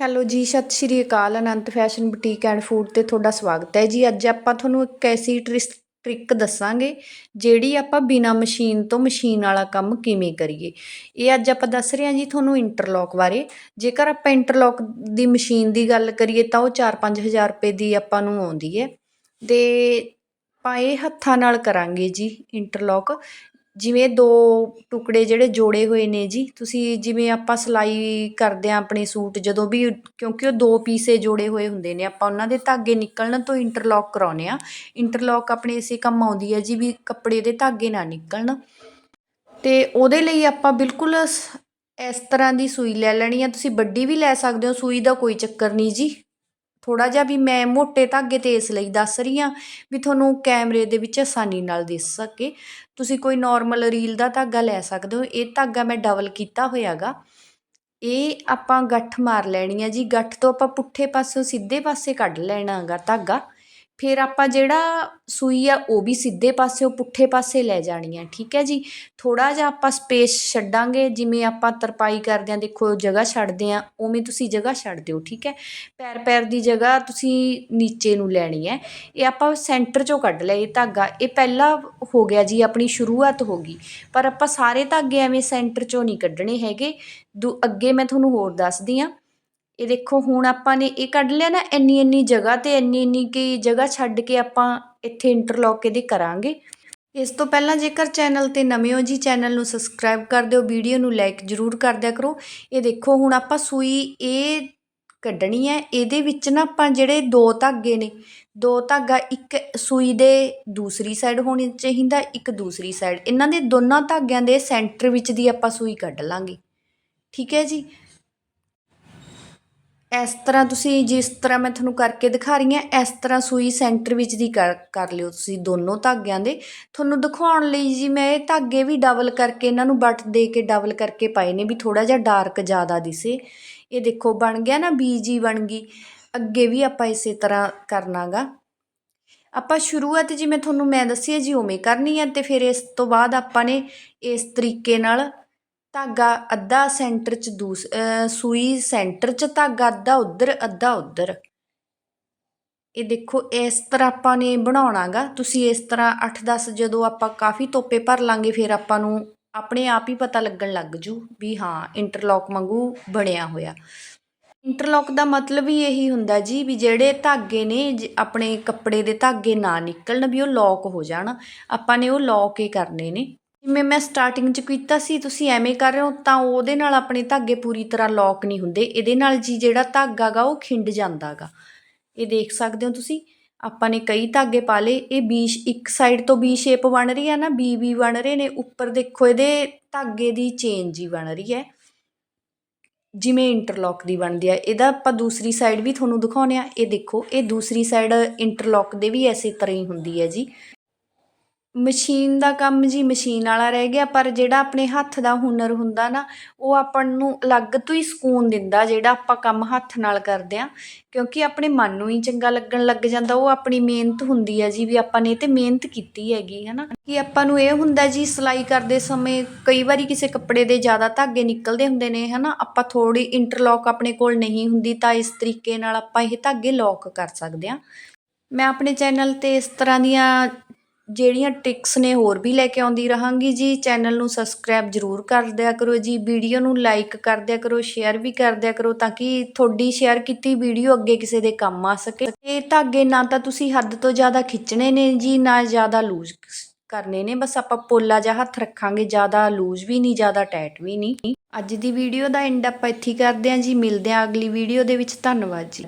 Hello ਜੀ, ਸਤਿ ਸ਼੍ਰੀ ਅਕਾਲ, Anant fashion boutique and food ਤੇ ਤੁਹਾਡਾ ਸਵਾਗਤ ਹੈ ਜੀ। ਅੱਜ ਆਪਾਂ ਤੁਹਾਨੂੰ ਇੱਕ ਐਸੀ ਟ੍ਰਿਸ ਟ੍ਰਿਕ ਦੱਸਾਂਗੇ, ਜਿਹੜੀ ਆਪਾਂ ਬਿਨਾ ਮਸ਼ੀਨ ਤੋਂ ਮਸ਼ੀਨ ਵਾਲਾ ਕੰਮ ਕਿਵੇਂ ਕਰੀਏ। ਇਹ ਅੱਜ ਆਪਾਂ ਦੱਸ ਰਹੇ ਹਾਂ ਜੀ ਤੁਹਾਨੂੰ ਇੰਟਰਲੌਕ ਬਾਰੇ। ਜੇਕਰ ਆਪਾਂ ਇੰਟਰਲੌਕ ਦੀ ਮਸ਼ੀਨ ਦੀ ਗੱਲ ਕਰੀਏ, ਤਾਂ ਉਹ 4-5000 ਰੁਪਏ ਦੀ ਆਪਾਂ ਨੂੰ ਆਉਂਦੀ ਹੈ। ਤੇ ਆਪਾਂ ਇਹ ਹੱਥਾਂ ਨਾਲ ਕਰਾਂਗੇ ਜੀ ਇੰਟਰਲੌਕ। ਜਿਵੇਂ ਦੋ ਟੁਕੜੇ ਜਿਹੜੇ ਜੋੜੇ ਹੋਏ ਨੇ ਜੀ, ਤੁਸੀਂ ਜਿਵੇਂ ਆਪਾਂ ਸਿਲਾਈ ਕਰਦੇ ਹਾਂ ਆਪਣੇ ਸੂਟ, ਜਦੋਂ ਵੀ ਕਿਉਂਕਿ ਉਹ ਦੋ ਪੀਸੇ ਜੋੜੇ ਹੋਏ ਹੁੰਦੇ ਨੇ, ਆਪਾਂ ਉਹਨਾਂ ਦੇ ਧਾਗੇ ਨਿਕਲਣ ਤੋਂ ਇੰਟਰਲੋਕ ਕਰਾਉਂਦੇ ਹਾਂ। ਇੰਟਰਲੋਕ ਆਪਣੇ ਇਸੇ ਕੰਮ ਆਉਂਦੀ ਹੈ ਜੀ ਵੀ ਕੱਪੜੇ ਦੇ ਧਾਗੇ ਨਾ ਨਿਕਲਣ। ਅਤੇ ਉਹਦੇ ਲਈ ਆਪਾਂ ਬਿਲਕੁਲ ਇਸ ਤਰ੍ਹਾਂ ਦੀ ਸੂਈ ਲੈ ਲੈਣੀ ਆ, ਤੁਸੀਂ ਵੱਡੀ ਵੀ ਲੈ ਸਕਦੇ ਹੋ, ਸੂਈ ਦਾ ਕੋਈ ਚੱਕਰ ਨਹੀਂ ਜੀ। ਥੋੜ੍ਹਾ ਜਿਹਾ ਵੀ ਮੈਂ ਮੋਟੇ ਧਾਗੇ ਤੇ ਇਸ ਲਈ ਦੱਸ ਰਹੀ ਹਾਂ ਵੀ ਤੁਹਾਨੂੰ ਕੈਮਰੇ ਦੇ ਵਿੱਚ ਆਸਾਨੀ ਨਾਲ ਦਿਸ ਸਕੇ। ਤੁਸੀਂ ਕੋਈ ਨੋਰਮਲ ਰੀਲ ਦਾ ਧਾਗਾ ਲੈ ਸਕਦੇ ਹੋ। ਇਹ ਧਾਗਾ ਮੈਂ ਡਬਲ ਕੀਤਾ ਹੋਇਆ ਗਾ ਇਹ ਆਪਾਂ ਗੱਠ ਮਾਰ ਲੈਣੀ ਆ ਜੀ। ਗੱਠ ਤੋਂ ਆਪਾਂ ਪੁੱਠੇ ਪਾਸੋਂ ਸਿੱਧੇ ਪਾਸੇ ਕੱਢ ਲੈਣਾ ਗਾ ਧਾਗਾ। ਫਿਰ ਆਪਾਂ ਜਿਹੜਾ ਸੂਈ ਆ, ਉਹ ਵੀ ਸਿੱਧੇ ਪਾਸਿਓਂ ਪੁੱਠੇ ਪਾਸੇ ਲੈ ਜਾਣੀ ਆ, ਠੀਕ ਹੈ ਜੀ? ਥੋੜਾ ਜਿਹਾ ਆਪਾਂ ਸਪੇਸ ਛੱਡਾਂਗੇ, ਜਿਵੇਂ ਆਪਾਂ ਤਰਪਾਈ ਕਰਦੇ ਆ ਦੇਖੋ ਜਗ੍ਹਾ ਛੱਡਦੇ ਆ ਉਵੇਂ ਤੁਸੀਂ ਜਗ੍ਹਾ ਛੱਡ ਦਿਓ, ਠੀਕ ਹੈ? ਪੈਰ ਪੈਰ ਦੀ ਜਗ੍ਹਾ ਤੁਸੀਂ ਨੀਚੇ ਨੂੰ ਲੈਣੀ ਹੈ। ਇਹ ਆਪਾਂ ਸੈਂਟਰ ਚੋਂ ਕੱਢ ਲਿਆ ਇਹ ਧਾਗਾ। ਇਹ ਪਹਿਲਾ ਹੋ ਗਿਆ ਜੀ, ਆਪਣੀ ਸ਼ੁਰੂਆਤ ਹੋ ਗਈ। ਪਰ ਆਪਾਂ ਸਾਰੇ ਧਾਗੇ ਐਵੇਂ ਸੈਂਟਰ ਚੋਂ ਨਹੀਂ ਕੱਢਣੇ ਹੈਗੇ। ਦੂ, ਅੱਗੇ ਮੈਂ ਤੁਹਾਨੂੰ ਹੋਰ ਦੱਸਦੀ ਆ ਇਹ ਦੇਖੋ, ਹੁਣ ਆਪਾਂ ਨੇ ਇਹ ਕੱਢ ਲਿਆ ਨਾ, ਇੰਨੀ ਇੰਨੀ ਜਗ੍ਹਾ ਤੇ ਇੰਨੀ ਇੰਨੀ ਕੀ ਜਗ੍ਹਾ ਛੱਡ ਕੇ ਆਪਾਂ ਇੱਥੇ ਇੰਟਰਲੌਕ ਇਹਦੇ ਕਰਾਂਗੇ। ਇਸ ਤੋਂ ਪਹਿਲਾਂ ਜੇਕਰ ਚੈਨਲ ਤੇ ਨਵੇਂ ਹੋ ਜੀ ਚੈਨਲ ਨੂੰ ਸਬਸਕ੍ਰਾਈਬ ਕਰ ਦਿਓ ਵੀਡੀਓ ਨੂੰ ਲਾਈਕ ਜ਼ਰੂਰ ਕਰ ਦਿਆ ਕਰੋ। ਇਹ ਦੇਖੋ, ਹੁਣ ਆਪਾਂ ਸੂਈ ਇਹ ਕੱਢਣੀ ਹੈ, ਇਹਦੇ ਵਿੱਚ ਨਾ ਆਪਾਂ ਜਿਹੜੇ ਦੋ ਧਾਗੇ ਨੇ, ਦੋ ਧਾਗਾ ਇੱਕ ਸੂਈ ਦੇ ਦੂਸਰੀ ਸਾਈਡ ਹੋਣੀ ਚਾਹੀਦਾ, ਇੱਕ ਦੂਸਰੀ ਸਾਈਡ ਇਹਨਾਂ ਦੇ ਦੋਨਾਂ ਧਾਗਿਆਂ ਦੇ ਸੈਂਟਰ ਵਿੱਚ ਦੀ ਆਪਾਂ ਸੂਈ ਕੱਢ ਲਾਂਗੇ। ਠੀਕ ਹੈ ਜੀ? ਇਸ ਤਰ੍ਹਾਂ ਤੁਸੀਂ ਜਿਸ ਤਰ੍ਹਾਂ ਮੈਂ ਤੁਹਾਨੂੰ ਕਰਕੇ ਦਿਖਾ ਰਹੀ ਹਾਂ, ਇਸ ਤਰ੍ਹਾਂ ਸੂਈ ਸੈਂਟਰ ਵਿੱਚ ਦੀ ਕਰ ਲਿਓ ਤੁਸੀਂ ਦੋਨੋਂ ਧਾਗਿਆਂ ਦੇ। ਤੁਹਾਨੂੰ ਦਿਖਾਉਣ ਲਈ ਜੀ ਮੈਂ ਇਹ ਧਾਗੇ ਵੀ ਡਬਲ ਕਰਕੇ ਇਹਨਾਂ ਨੂੰ ਬਟ ਦੇ ਕੇ ਡਬਲ ਕਰਕੇ ਪਾਏ ਨੇ ਵੀ ਥੋੜਾ ਜਿਹਾ ਡਾਰਕ ਜ਼ਿਆਦਾ ਦਿਸੇ। ਇਹ ਦੇਖੋ ਬਣ ਗਿਆ ਨਾ, ਬੀਜੀ ਬਣ ਗਈ। ਅੱਗੇ ਵੀ ਆਪਾਂ ਇਸੇ ਤਰ੍ਹਾਂ ਕਰਨਾਗਾ। ਆਪਾਂ ਸ਼ੁਰੂਆਤ ਜਿਵੇਂ ਤੁਹਾਨੂੰ ਮੈਂ ਦੱਸਿਆ ਜੀ ਉਵੇਂ ਕਰਨੀ ਹੈ ਤੇ ਫਿਰ ਇਸ ਤੋਂ ਬਾਅਦ ਆਪਾਂ ਨੇ ਇਸ ਤਰੀਕੇ ਨਾਲ ਧਾਗਾ ਅੱਧਾ ਸੈਂਟਰ 'ਚ ਦੂਸ ਸੂਈ ਸੈਂਟਰ 'ਚ ਧਾਗਾ, ਅੱਧਾ ਉੱਧਰ ਅੱਧਾ ਉੱਧਰ। ਇਹ ਦੇਖੋ, ਇਸ ਤਰ੍ਹਾਂ ਆਪਾਂ ਨੇ ਬਣਾਉਣਾਗਾ। ਤੁਸੀਂ ਇਸ ਤਰ੍ਹਾਂ 8-10 ਜਦੋਂ ਆਪਾਂ ਕਾਫੀ ਤੋਪੇ ਭਰ ਲਾਂਗੇ, ਫਿਰ ਆਪਾਂ ਨੂੰ ਆਪਣੇ ਆਪ ਹੀ ਪਤਾ ਲੱਗਣ ਲੱਗ ਜੂ ਵੀ ਹਾਂ, ਇੰਟਰਲੌਕ ਵਾਂਗੂ ਬਣਿਆ ਹੋਇਆ। ਇੰਟਰਲੌਕ ਦਾ ਮਤਲਬ ਹੀ ਇਹੀ ਹੁੰਦਾ ਜੀ ਵੀ ਜਿਹੜੇ ਧਾਗੇ ਨੇ ਆਪਣੇ ਕੱਪੜੇ ਦੇ ਧਾਗੇ ਨਾ ਨਿਕਲਣ ਵੀ ਉਹ ਲੌਕ ਹੋ ਜਾਣ। ਆਪਾਂ ਨੇ ਉਹ ਲੌਕ ਹੀ ਕਰਨੇ ਨੇ। ਜਿਵੇਂ ਮੈਂ ਸਟਾਰਟਿੰਗ 'ਚ ਕੀਤਾ ਸੀ, ਤੁਸੀਂ ਐਵੇਂ ਕਰ ਰਹੇ ਹੋ, ਤਾਂ ਉਹਦੇ ਨਾਲ ਆਪਣੇ ਧਾਗੇ ਪੂਰੀ ਤਰ੍ਹਾਂ ਲੌਕ ਨਹੀਂ ਹੁੰਦੇ। ਇਹਦੇ ਨਾਲ ਜੀ ਜਿਹੜਾ ਧਾਗਾ ਗਾ, ਉਹ ਖਿੰਡ ਜਾਂਦਾਗਾ ਇਹ ਦੇਖ ਸਕਦੇ ਹੋ ਤੁਸੀਂ, ਆਪਾਂ ਨੇ ਕਈ ਧਾਗੇ ਪਾ ਲਏ। ਇਹ ਬੀ ਇੱਕ ਸਾਈਡ ਤੋਂ ਬੀ ਸ਼ੇਪ ਬਣ ਰਹੀ ਹੈ ਨਾ ਬੀ ਬੀ ਬਣ ਰਹੇ ਨੇ। ਉੱਪਰ ਦੇਖੋ, ਇਹਦੇ ਧਾਗੇ ਦੀ ਚੇਨ ਜੀ ਬਣ ਰਹੀ ਹੈ। ਜਿਵੇਂ ਇੰਟਰਲੌਕ ਦੀ ਬਣਦੀ ਆ ਇਹਦਾ ਆਪਾਂ ਦੂਸਰੀ ਸਾਈਡ ਵੀ ਤੁਹਾਨੂੰ ਦਿਖਾਉਂਦੇ ਆ ਇਹ ਦੇਖੋ, ਇਹ ਦੂਸਰੀ ਸਾਈਡ ਇੰਟਰਲੌਕ ਦੇ ਵੀ ਐਸੇ ਤਰ੍ਹਾਂ ਹੀ ਹੁੰਦੀ ਹੈ ਜੀ। ਮਸ਼ੀਨ ਦਾ ਕੰਮ ਜੀ ਮਸ਼ੀਨ ਵਾਲਾ ਰਹਿ ਗਿਆ, ਪਰ ਜਿਹੜਾ ਆਪਣੇ ਹੱਥ ਦਾ ਹੁਨਰ ਹੁੰਦਾ ਨਾ, ਉਹ ਆਪਾਂ ਨੂੰ ਅਲੱਗ ਤੋਂ ਹੀ ਸਕੂਨ ਦਿੰਦਾ, ਜਿਹੜਾ ਆਪਾਂ ਕੰਮ ਹੱਥ ਨਾਲ ਕਰਦੇ ਹਾਂ। ਕਿਉਂਕਿ ਆਪਣੇ ਮਨ ਨੂੰ ਹੀ ਚੰਗਾ ਲੱਗਣ ਲੱਗ ਜਾਂਦਾ, ਉਹ ਆਪਣੀ ਮਿਹਨਤ ਹੁੰਦੀ ਹੈ ਜੀ, ਵੀ ਆਪਾਂ ਨੇ ਤੇ ਮਿਹਨਤ ਕੀਤੀ ਹੈਗੀ ਹੈ ਨਾ ਕਿ ਆਪਾਂ ਨੂੰ ਇਹ ਹੁੰਦਾ ਜੀ, ਸਿਲਾਈ ਕਰਦੇ ਸਮੇਂ ਕਈ ਵਾਰੀ ਕਿਸੇ ਕੱਪੜੇ ਦੇ ਜ਼ਿਆਦਾ ਧਾਗੇ ਨਿਕਲਦੇ ਹੁੰਦੇ ਨੇ ਹੈ ਨਾ ਆਪਾਂ ਥੋੜੀ ਇੰਟਰਲੌਕ ਆਪਣੇ ਕੋਲ ਨਹੀਂ ਹੁੰਦੀ, ਤਾਂ ਇਸ ਤਰੀਕੇ ਨਾਲ ਆਪਾਂ ਇਹ ਧਾਗੇ ਲੌਕ ਕਰ ਸਕਦੇ ਹਾਂ। ਮੈਂ ਆਪਣੇ ਚੈਨਲ ਤੇ ਇਸ ਤਰ੍ਹਾਂ ਦੀਆਂ ਜਿਹੜੀਆਂ ਟਿਕਸ ਨੇ ਹੋਰ ਵੀ ਲੈ ਕੇ ਆਉਂਦੀ ਰਹਾਂਗੀ ਜੀ ਚੈਨਲ ਨੂੰ ਸਬਸਕ੍ਰਾਈਬ ਜ਼ਰੂਰ ਕਰ ਦਿਆ ਕਰੋ ਜੀ ਵੀਡੀਓ ਨੂੰ ਲਾਈਕ ਕਰ ਦਿਆ ਕਰੋ ਸ਼ੇਅਰ ਵੀ ਕਰ ਦਿਆ ਕਰੋ ਤਾਂ ਕਿ ਤੁਹਾਡੀ ਸ਼ੇਅਰ ਕੀਤੀ ਵੀਡੀਓ ਅੱਗੇ ਕਿਸੇ ਦੇ ਕੰਮ ਆ ਸਕੇ। ਇਹ ਧਾਗੇ ਨਾ ਤਾਂ ਤੁਸੀਂ ਹੱਦ ਤੋਂ ਜ਼ਿਆਦਾ ਖਿੱਚਣੇ ਨੇ ਜੀ, ਨਾ ਜ਼ਿਆਦਾ ਲੂਜ਼ ਕਰਨੇ ਨੇ, ਬਸ ਆਪਾਂ ਪੋਲਾ ਜਿਹਾ ਹੱਥ ਰੱਖਾਂਗੇ, ਜ਼ਿਆਦਾ ਲੂਜ਼ ਵੀ ਨਹੀਂ, ਜ਼ਿਆਦਾ ਟਾਈਟ ਵੀ ਨਹੀਂ। ਅੱਜ ਦੀ ਵੀਡੀਓ ਦਾ ਐਂਡ ਆਪਾਂ ਇੱਥੇ ਕਰਦੇ ਹਾਂ ਜੀ, ਮਿਲਦੇ ਹਾਂ ਅਗਲੀ ਵੀਡੀਓ ਦੇ ਵਿੱਚ, ਧੰਨਵਾਦ ਜੀ।